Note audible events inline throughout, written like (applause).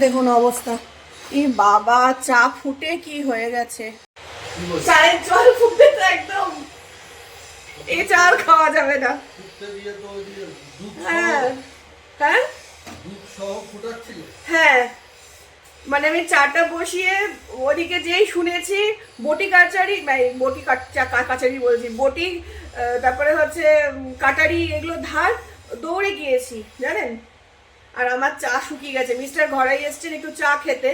দেখুন অবস্থা। এই বাবা চা ফুটে কি হয়ে গেছে? চায়ের জল ফুটে তো একদম। এই চা আর খাওয়া যাবে না। হ্যাঁ। হ্যাঁ? হ্যাঁ। মানে আমি চাটা বসিয়ে ওদিকে যেই শুনেছি বটি কাচারি বটি কাচারি বলছি বটি তারপরে হচ্ছে কাটারি এগুলো ধার দৌড়ে গিয়েছি জানেন? আর আমার চা শুকিয়ে গেছে। মিস্টার ঘরেই এসছেন একটু চা খেতে।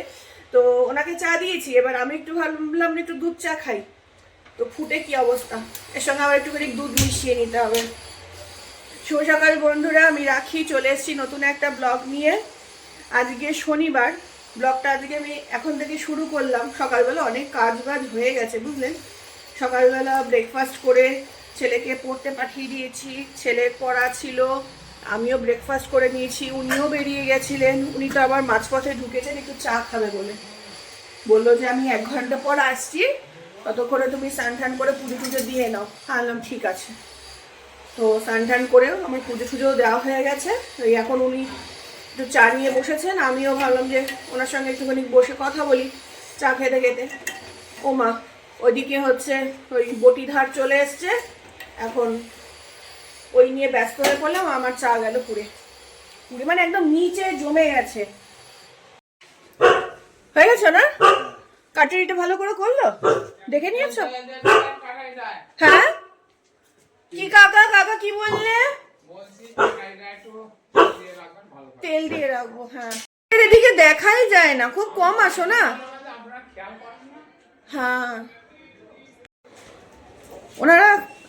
তো ওনাকে চা দিয়েছি। এবার আমি একটু ভাবলাম একটু দুধ চা খাই। তো ফুটে কি অবস্থা? এর সঙ্গে আবার একটুখানি দুধ মিশিয়ে নিতে হবে। শুভ সকাল বন্ধুরা, আমি রাখি। চলে এসেছি নতুন একটা ব্লগ নিয়ে। আজকে শনিবার। ব্লগটা আজকে আমি এখন থেকে শুরু করলাম। সকালবেলা অনেক কাজ বাজ হয়ে গেছে, বুঝলেন? সকালবেলা ব্রেকফাস্ট করে ছেলেকে পড়তে পাঠিয়ে দিয়েছি। ছেলের পড়া ছিল আমিও ব্রেকফাস্ট করে নিয়েছি, উনিও বেরিয়ে গেছিলেন, উনি তো আবার মাঝপথে ঢুকেছেন, একটু চা খাবে বলে। বলল যে, আমি এক ঘণ্টা পর আসছি, ততক্ষণে তুমি স্নান করে পুজো টুজো দিয়ে নাও। আনলাম ঠিক আছে। তো স্নান করেও আমার পুজো টুজো দেওয়া হয়ে গেছে। এই এখন উনি একটু চা নিয়ে বসেছেন, আমিও ভাবলাম যে, ওনার সঙ্গে একটুখানি বসে কথা বলি, চা খেতে খেতে। ও মা ওইদিকে হচ্ছে ওই বটি ধার চলে এসছে, এখন ওই নিয়ে ব্যস্ত হয়ে পড়লাম, আমার চা গেল পুড়ে। পুড়ে মানে একদম নিচে জমে গেছে। হয়ে গেছে না? কাটারিটা ভালো করে করল? দেখে নিয়েছো? হ্যাঁ? কি কাকা কাকা কি বললে? তেল দিয়ে রাখব হ্যাঁ। এদিকে দেখাই যায় না, খুব কম আসো না। হ্যাঁ। ওনারা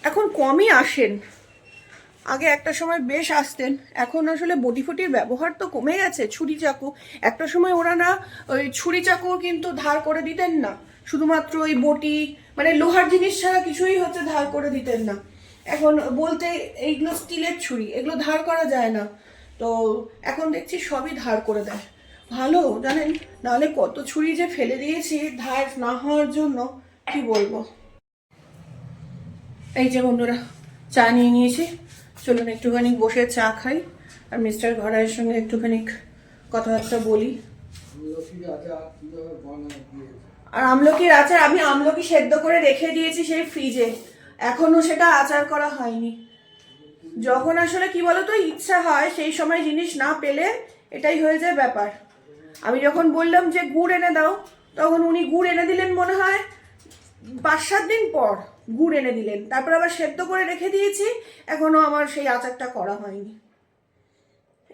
এখন কমই আসেন। আগে একটা সময় বেশ আসতেন, এখন আসলে বটি ফটির ব্যবহার তো কমে গেছে, ছুরি চাকু। একটা সময় ওরা না ওই ছুরি চাকু কিন্তু ধার করে দিতেন না, শুধুমাত্র ওই বটি মানে লোহার জিনিস ছাড়া কিছুই হচ্ছে ধার করে দিতেন না। এখন বলতে এইগুলো স্টিলের ছুরি, এগুলো ধার করা যায় না। তো এখন দেখছি সবই ধার করে দেয়। ভালো, জানেন? নাহলে কত ছুরি যে ফেলে দিয়েছি ধার না হওয়ার জন্য, কি বলব? এই যে বন্ধুরা, চা নিয়ে নিয়েছি। চলুন একটুখানি বসে চা খাই, আর মিস্টার ঘরাইয়ের সঙ্গে একটুখানি কথাবার্তা বলি। আর আমলকির আচার আমি আমলকি সেদ্ধ করে রেখে দিয়েছি সেই ফ্রিজে। এখনও সেটা আচার করা হয়নি। যখন আসলে কি বলতো, ইচ্ছা হয় সেই সময় জিনিস না পেলে এটাই হয়ে যায় ব্যাপার। আমি যখন বললাম যে গুড় এনে দাও, তখন উনি গুড় এনে দিলেন মনে হয়। পাঁচ সাত দিন পর গুড় এনে দিলেন। তারপর আবার সেদ্ধ করে রেখে দিয়েছি। এখনও আমার সেই আচারটা করা হয়নি।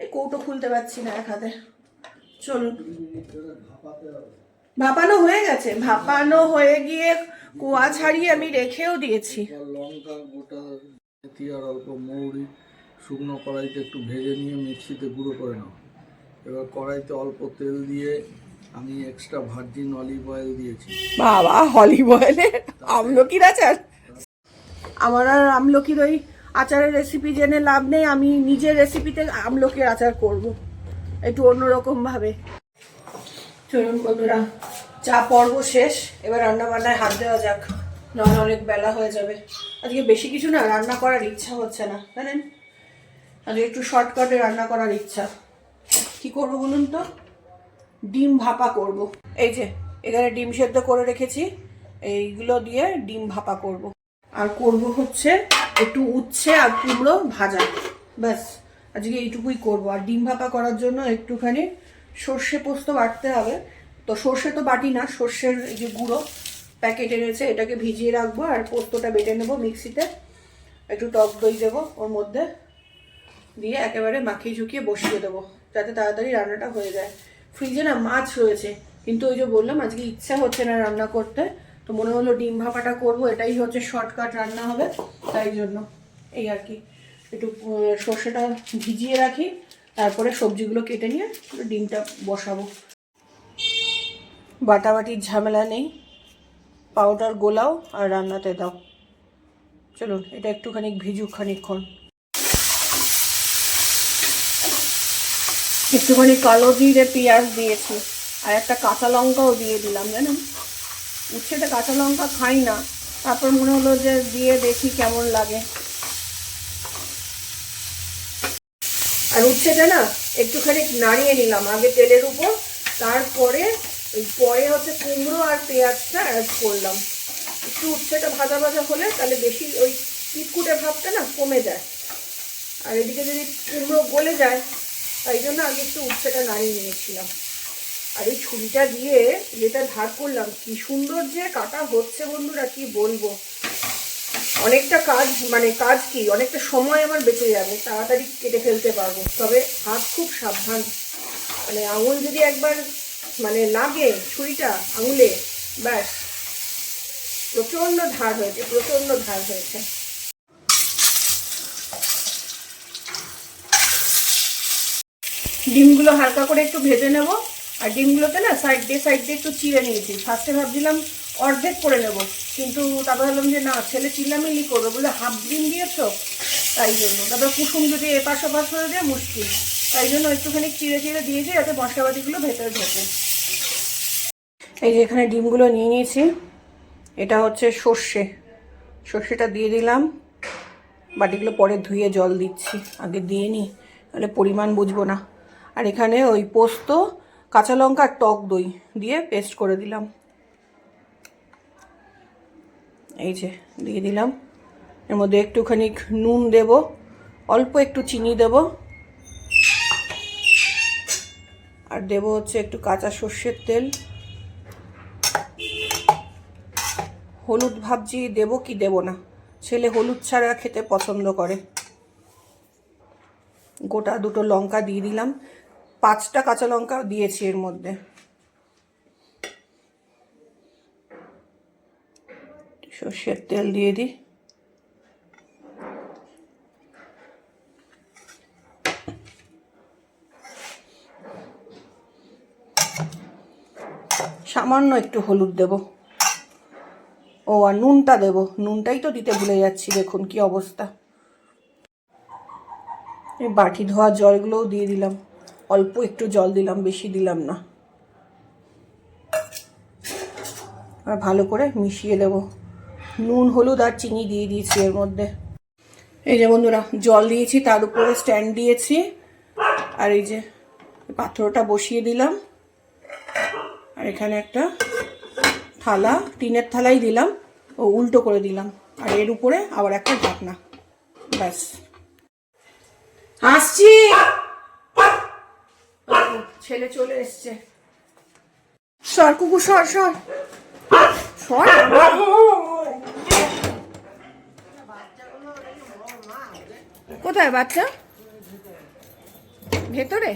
এই কৌটো খুলতে পারছি না এক হাতে চলুন। ভাপানো হয়ে গেছে। ভাপানো হয়ে গিয়ে কুয়া ছাড়িয়ে আমি রেখেও দিয়েছি। লঙ্কা, গোটা আর অল্প মৌরি, শুকনো কড়াইতে একটু ভেজে নিয়ে মিক্সিতে গুঁড়ো করে নাও। এবার কড়াইতে অল্প তেল দিয়ে আমি এক্সট্রা ভার্জিন অলিভ অয়েল দিয়েছি। বাবা হলি বয়েলের আমলকির আচার? আমার আর আমলকির ওই আচারের রেসিপি জেনে লাভ নেই, আমি নিজের রেসিপিতে আমলকির আচার করব। একটু অন্যরকম ভাবে। চলুন বন্ধুরা, চা পর্ব শেষ, এবার রান্না বান্নায় হাত দেওয়া যাক। নাহলে অনেক বেলা হয়ে যাবে। আজকে বেশি কিছু না, রান্না করার ইচ্ছা হচ্ছে না, জানেন? আজকে একটু শর্টকাটে রান্না করার ইচ্ছা। কি করব বলুন তো? ডিম ভাপা করব। এই যে, এখানে ডিম সেদ্ধ করে রেখেছি। এইগুলো দিয়ে ডিম ভাপা করব। আর করব হচ্ছে একটু উচ্ছে আর কুমড়ো ভাজা। ব্যাস, আজকে এইটুকুই করব। আর ডিম ভাপা করার জন্য একটুখানি সর্ষে পোস্ত বাটতে হবে। তো সর্ষে তো বাটি না, সর্ষের যে গুঁড়ো প্যাকেট এনেছে, এটাকে ভিজিয়ে রাখব আর পোস্তটা বেটে নেব মিক্সিতে। একটু টক দই দেবো ওর মধ্যে। দিয়ে একেবারে মাখিয়ে ঝুঁকিয়ে বসিয়ে দেবো, যাতে তাড়াতাড়ি রান্নাটা হয়ে যায়। ফ্রিজে না মাছ রয়েছে। কিন্তু ওই যে বললাম, আজকে ইচ্ছা হচ্ছে না রান্না করতে। তো মনে হলো ডিম ভাপাটা করব, এটাই হচ্ছে শর্টকাট রান্না হবে। তাই জন্য এই আর কি। একটু সর্ষেটা ভিজিয়ে রাখি, তারপরে সবজিগুলো কেটে নিয়ে ডিমটা বসাবো। বাটাবাটির ঝামেলা নেই। পাউডার গোলাও আর রান্নাতে দাও। চলুন, এটা একটুখানি ভিজুক খানিকক্ষণ। একটুখানি কালো জিরে পেঁয়াজ দিয়েছি, আর একটা কাঁচা লঙ্কাও দিয়ে দিলাম, জানেন? উচ্ছেটা কাঁচা লঙ্কা খাই না, তারপর মনে হলো যে দিয়ে দেখি কেমন লাগে। আর উচ্ছেটা না একটুখানি নাড়িয়ে নিলাম, আগে তেলের উপর, তারপরে ওই পরে হচ্ছে কুমড়ো আর পেঁয়াজটা অ্যাড করলাম। একটু উচ্ছেটা ভাজা ভাজা হলে তাহলে বেশি ওই কিটকুটে ভাবটা না কমে যায়। আর এদিকে যদি কুমড়ো গলে যায় তাই জন্য আগে একটু উচ্ছেটা নাড়িয়ে নিয়েছিলাম। আর এই ছুরিটা দিয়ে যেটা ধার করলাম, কি সুন্দর যে কাটা হচ্ছে বন্ধুরা, কি বলব? অনেকটা কাজ মানে কাজ কি, অনেকটা সময় আমার বেঁচে যাবে, তাড়াতাড়ি কেটে ফেলতে পারব। তবে হাত খুব সাবধান। মানে আঙুল যদি একবার মানে লাগে ছুরিটা আঙুলে, ব্যাস, প্রচণ্ড ধার হয়েছে, প্রচণ্ড ধার হয়েছে। ডিমগুলো হালকা করে একটু ভেজে নেব। আর ডিমগুলোতে না সাইড দিয়ে সাইড দিয়ে একটু চিড়ে নিয়েছি। ফার্স্টে ভাবছিলাম অর্ধেক করে নেব। কিন্তু তারপর ভাবলাম যে না, ছেলে চিল্লামিল্লি করবে বলে হাফ ডিম দিয়েছ, তাই জন্য। তারপর কুসুম যদি এপাশ ওপাশ করে দেয় মুশকিল। তাই জন্য একটুখানি চিড়ে চিড়ে দিয়েছি, যাতে মশলাপাতিগুলো ভেতরে ঢোকে। এই যে এখানে ডিমগুলো নিয়ে নিয়েছি। এটা হচ্ছে সর্ষে। সর্ষেটা দিয়ে দিলাম। বাটিগুলো পরে ধুয়ে জল দিচ্ছি। আগে দিয়ে নিই তাহলে পরিমাণ বুঝব না। আর এখানে ওই পোস্ত, কাঁচা লঙ্কা টক দই দিয়ে পেস্ট করে দিলাম। এই যে, দিয়ে দিলাম। এর মধ্যে একটুখানি নুন দেব, অল্প একটু চিনি দেব। আর দেব হচ্ছে একটু কাঁচা সর্ষের তেল। হলুদ ভাবছি দেব কি দেব না। ছেলে হলুদ ছাড়া খেতে পছন্দ করে। গোটা দুটো লঙ্কা দিয়ে দিলাম। পাঁচটা কাঁচা লঙ্কা দিয়েছি এর মধ্যে। সর্ষের তেল দিয়ে দিই। সামান্য একটু হলুদ দেব। ও, আর নুনটা দেব। নুনটাই তো দিতে ভুলে যাচ্ছি, দেখুন কি অবস্থা। এই বাটি ধোয়া জলগুলোও দিয়ে দিলাম। অল্প একটু জল দিলাম, বেশি দিলাম না। আর ভালো করে মিশিয়ে দেব। নুন, হলুদ আর চিনি দিয়ে দিয়েছি এর মধ্যে। এই যে বন্ধুরা, জল দিয়েছি, তার উপরে স্ট্যান্ড দিয়েছি। আর এই যে পাথরটা বসিয়ে দিলাম। আর এখানে একটা থালা, টিনের থালাই দিলাম। ও উল্টো করে দিলাম। আর এর উপরে আবার একটা ঢাকনা। ব্যাস। আসছি! ছেলে চলে এসছে। সর কুকুর সর সর। সর। কোথায় বাচ্চা? ভেতরে?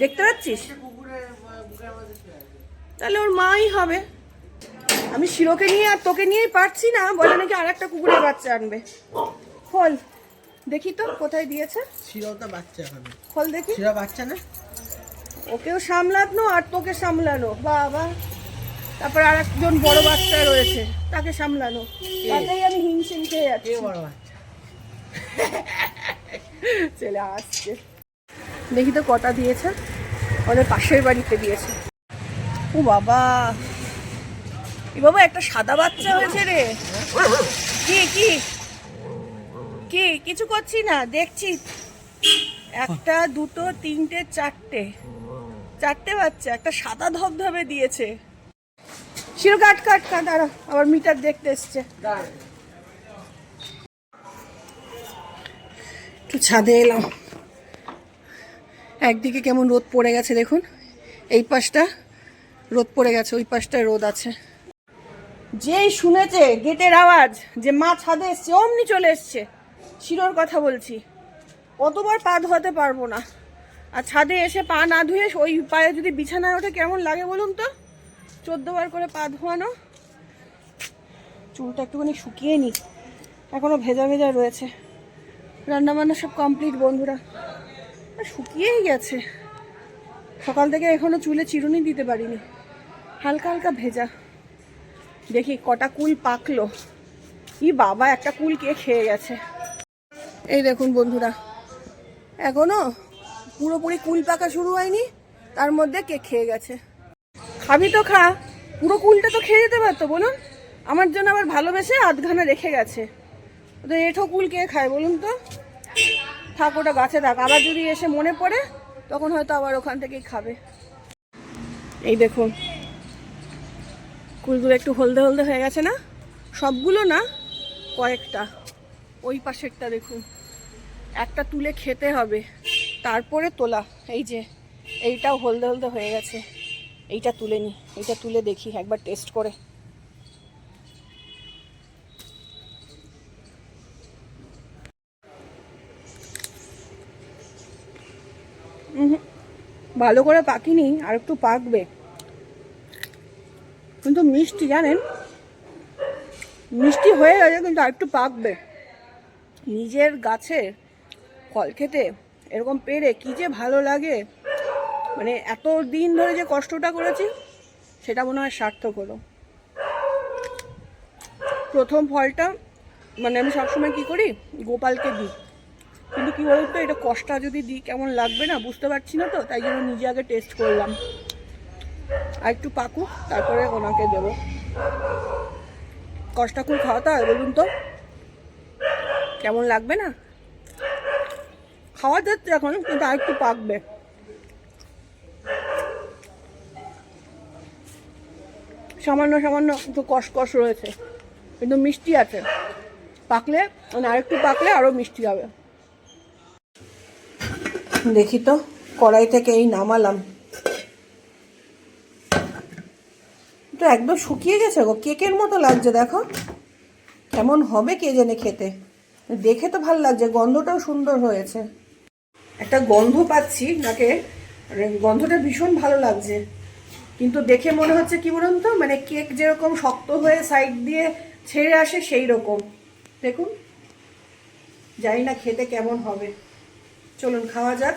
দেখতে পাচ্ছিস? তাহলে ওর মাই হবে। আমি শিরোকে নিয়ে আর তোকে নিয়েই পারছি না বলে নাকি আর একটা কুকুরের বাচ্চা আনবে। খোল দেখি তো কোথায় দিয়েছে। শিরোটা বাচ্চা হবে। খোল দেখি। শিরো বাচ্চা না? ওকেও সামলানো আর তোকে সামলানো বাবা। তারপর আর একজন বড় বাচ্চা রয়েছে তাকে সামলানো। তাতেই আমি হিমশিম খেয়ে যাচ্ছি। বড় বাচ্চা? (laughs) চলে আসছে। দেখি তো কটা দিয়েছে। আমাদের পাশের বাড়িতে দিয়েছে। ও বাবা। এ বাবা একটা সাদা বাচ্চা হয়েছে রে। কি কি? কি কিছু করছি না দেখছি। একটা দুটো তিনটে চারটে। চারটে বাচ্চা একটা সাদা ধবধবে দিয়েছে। শিরো কাট কাট কাট, দাঁড়া, আবার মিটার দেখতে এসছে। একটু ছাদে এলাম। একদিকে কেমন রোদ পড়ে গেছে, দেখুন। এই পাশটা রোদ পড়ে গেছে, ওই পাশটায় রোদ আছে। যেই শুনেছে গেটের আওয়াজ যে মা ছাদে এসছে, অমনি চলে এসছে। শিরোর কথা বলছি। অতবার পা ধোয়াতে পারব না। আর ছাদে এসে পা না ধুয়ে ওই পায়ে যদি বিছানায় ওঠে, কেমন লাগে বলুন তো? চোদ্দ বার করে পা ধোয়ানো। চুলটা একটুখানি শুকিয়ে নি এখনও ভেজা ভেজা রয়েছে। রান্না বান্না সব কমপ্লিট বন্ধুরা। শুকিয়েই গেছে। সকাল থেকে এখনও চুলে চিরুনি দিতে পারিনি। হালকা হালকা ভেজা। দেখি কটা কুল পাকলো। ই বাবা, একটা কুল কে খেয়ে গেছে। এই দেখুন বন্ধুরা, এখনও পুরোপুরি কুল পাকা শুরু হয়নি, তার মধ্যে কে খেয়ে গেছে। খাবি তো খা, পুরো কুলটা তো খেয়ে যেতে পারতো, বলুন। আমার জন্য আবার ভালোবেসে আধখানা রেখে গেছে। তো এঠো কুল কে খায়, বলুন তো? থাক, ওটা গাছে থাক। আবার যদি এসে মনে পড়ে, তখন হয়তো আবার ওখান থেকেই খাবে। এই দেখুন, কুলগুলো একটু হলদে হলদে হয়ে গেছে না? সবগুলো না, কয়েকটা। ওই পাশেরটা দেখুন। একটা তুলে খেতে হবে। তারপরে তোলা, এই যে, এইটাও হলদে হলদে হয়ে গেছে। এইটা তুলে নি, এইটা তুলে দেখি, একবার টেস্ট করে। ভালো করে পাকিনি, আর একটু পাকবে। কিন্তু মিষ্টি, জানেন? মিষ্টি হয়ে গেছে, কিন্তু আর একটু পাকবে। নিজের গাছের ফল খেতে এরকম পেরে কি যে ভালো লাগে। মানে এত দিন ধরে যে কষ্টটা করেছি, সেটা মনে হয় সার্থক হলো। প্রথম ফলটা মানে আমি সবসময় কি করি, গোপালকে দিই। কিন্তু কি বলতো, এটা কষ্টা যদি দিই, কেমন লাগবে না, বুঝতে পারছি না তো, তাই জন্য নিজে আগে টেস্ট করলাম। আর একটু পাকুক তারপরে ওনাকে দেবো। কষ্টা খুব খাওয়াতে হয়, বলুন তো। কেমন লাগবে না? খাওয়া যাচ্ছে এখন, কিন্তু আর একটু পাকবে। সামান্য সামান্য একটু কষকষ রয়েছে। কিন্তু মিষ্টি আছে। পাকলে মানে আরেকটু পাকলে আরও মিষ্টি হবে। দেখি তো, কড়াই থেকে এই নামালাম। তো একদম শুকিয়ে গেছে গো, কেকের মতো লাগছে, দেখো। কেমন হবে কে জেনে খেতে। দেখে তো ভালো লাগছে, গন্ধটাও সুন্দর হয়েছে। একটা গন্ধ পাচ্ছি নাকে। গন্ধটা ভীষণ ভালো লাগছে। কিন্তু দেখে মনে হচ্ছে কি বলুন তো? মানে কেক যেরকম শক্ত হয়ে সাইড দিয়ে ছেড়ে আসে সেই রকম। দেখুন। জানি না খেতে কেমন হবে। চলুন, খাওয়া যাক।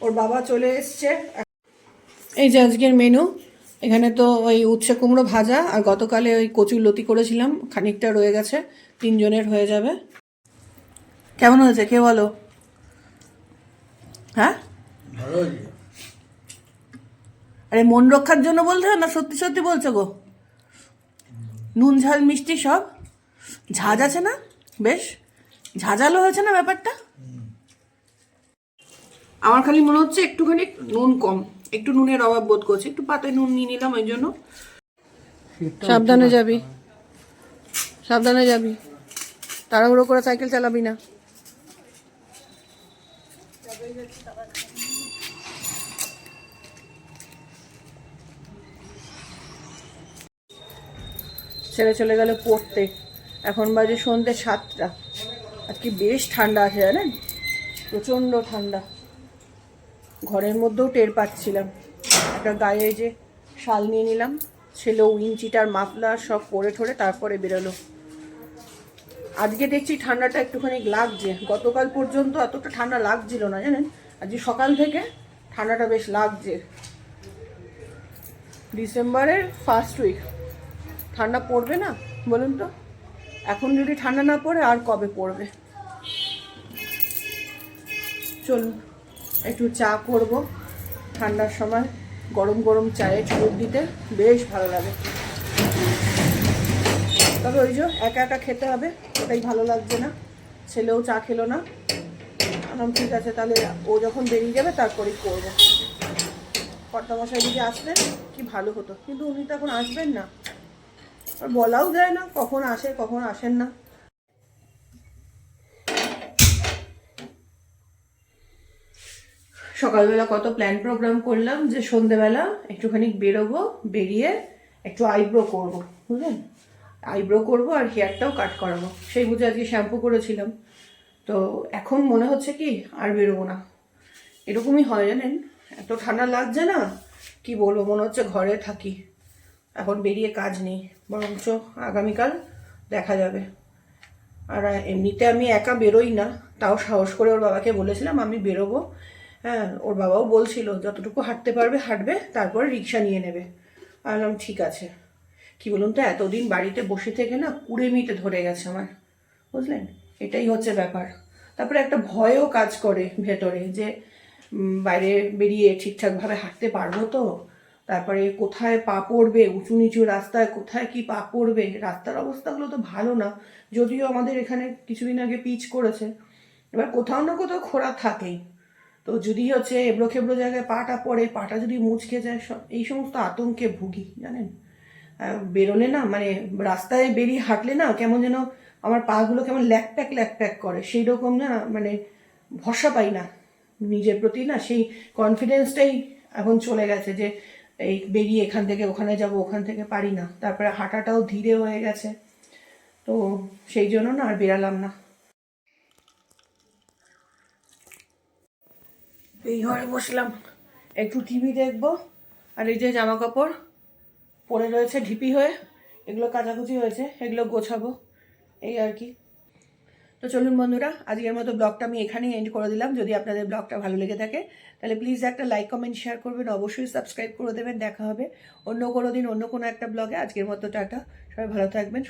ওর বাবা চলে এসছে। এই যে আজকের মেনু এখানে তো ওই উচ্ছে কুমড়ো ভাজা আর গতকালে ওই কচুর লতি করেছিলাম। খানিকটা রয়ে গেছে। তিনজনের হয়ে যাবে। কেমন হয়েছে? কে বলো। হ্যাঁ? ভালো আরে মন রক্ষার জন্য বলতে হয় না? সত্যি সত্যি বলছো গো? নুন ঝাল মিষ্টি সব? ঝাঁজ আছে না? বেশ। ঝাঁঝালো হয়েছে না ব্যাপারটা? আমার খালি মনে হচ্ছে একটুখানি নুন কম। একটু নুনের অভাব বোধ করছে। একটু পাতে নুন নিয়ে নিলাম ওই জন্য। সাবধানে যাবি। সাবধানে যাবি। তাড়াহুড়ো করে সাইকেল চালাবি না। ছেলে চলে গেল পড়তে। এখন বাজে সন্ধ্যে সাতটা। আজকে বেশ ঠান্ডা আছে জানেন? প্রচণ্ড ঠান্ডা। ঘরের মধ্যেও টের পাচ্ছিলাম। একটা গায়ে যে শাল নিয়ে নিলাম ছেলে ইঞ্চিটার মাফলার সব পরে ঠরে তারপরে বেরোলো। আজকে দেখছি ঠান্ডাটা একটুখানি লাগছে। গতকাল পর্যন্ত এতটা ঠান্ডা লাগছিল না, জানেন? আজকে সকাল থেকে ঠান্ডাটা বেশ লাগছে। ডিসেম্বরের ফার্স্ট উইক ঠান্ডা পড়বে না, বলুন তো? এখন যদি ঠান্ডা না পড়ে, আর কবে পড়বে? চলুন, একটু চা করব। ঠান্ডার সময় গরম গরম চায়ে চুমুক দিতে বেশ ভালো লাগে। তবে ওই যে একা একা খেতে হবে, ওটাই ভালো লাগছে না। ছেলেও চা খেলো না। আরাম ঠিক আছে, তাহলে ও যখন বেরিয়ে যাবে, তারপরেই করব। কর্তামশাই দিকে আসলেন, কি ভালো হতো। কিন্তু উনি তো এখন আসবেন না। আর বলাও যায় না, কখন আসে, কখন আসেন না। সকালবেলা কত প্ল্যান প্রোগ্রাম করলাম যে সন্ধেবেলা একটুখানি বেরোবো, বেরিয়ে একটু আইব্রো করব, বুঝলেন? আইব্রো করব আর হেয়ারটাও কাট করাবো। সেই বুঝে আজকে শ্যাম্পু করেছিলাম। তো এখন মনে হচ্ছে কি আর বেরোবো না। এরকমই হয় জানেন? এত ঠান্ডা লাগছে না, কি বলব? মনে হচ্ছে ঘরে থাকি। এখন বেরিয়ে কাজ নেই। বরঞ্চ আগামীকাল দেখা যাবে। আর এমনিতে আমি একা বেরোই না। তাও সাহস করে ওর বাবাকে বলেছিলাম, আমি বেরোবো। হ্যাঁ ওর বাবাও বলছিল, যতটুকু হাঁটতে পারবে, হাঁটবে, তারপরে রিক্সা নিয়ে নেবে। আমি ঠিক আছে। কি বলুন তো, এতদিন বাড়িতে বসে থেকে না কুড়েমিতে ধরে গেছে আমার, বুঝলেন? এটাই হচ্ছে ব্যাপার। তারপরে একটা ভয়ও কাজ করে ভেতরে যে বাইরে বেরিয়ে ঠিকঠাকভাবে হাঁটতে পারব তো, তারপরে কোথায় পা পড়বে, উঁচু নিচু রাস্তায় কোথায় কি পা পড়বে, রাস্তার অবস্থাগুলো তো ভালো না, যদিও আমাদের এখানে কিছুদিন আগে পিচ করেছে, এবার কোথাও না কোথাও খোঁড়া থাকেই। তো যদি হচ্ছে এবড়ো খেবড়ো জায়গায় পাটা পড়ে, পাটা যদি মুচকে যায়, সব এই সমস্ত আতঙ্কে ভুগি, জানেন? বেরোলে না মানে রাস্তায় বেরিয়ে হাঁটলে না কেমন যেন আমার পাগুলো কেমন ল্যাক প্যাক ল্যাক প্যাক করে। সেই রকম না মানে ভরসা পাই না নিজের প্রতি না, সেই কনফিডেন্সটাই এখন চলে গেছে যে এই বেরিয়ে এখান থেকে ওখানে যাব, ওখান থেকে পারি না। তারপরে হাঁটাটাও ধীরে হয়ে গেছে। তো সেই জন্য না আর বেরালাম না। এই ঘরে বসলাম। একটু টিভি দেখব, আর এই যে জামা কাপড় পরে রয়েছে ঢিপি হয়ে। এগুলো কাচাকুচি হয়েছে, এগুলো গোছাবো, এই আর কি। তো চলুন বন্ধুরা, আজকের মতো ব্লগটা আমি এখানেই এন্ড করে দিলাম। যদি আপনাদের ব্লগটা ভালো লেগে থাকে, তাহলে প্লিজ একটা লাইক কমেন্ট শেয়ার করবেন। অবশ্যই সাবস্ক্রাইব করে দেবেন। দেখা হবে অন্য কোনো দিন, অন্য কোনো একটা ব্লগে। আজকের মতো টাটা। সবাই ভালো থাকবেন।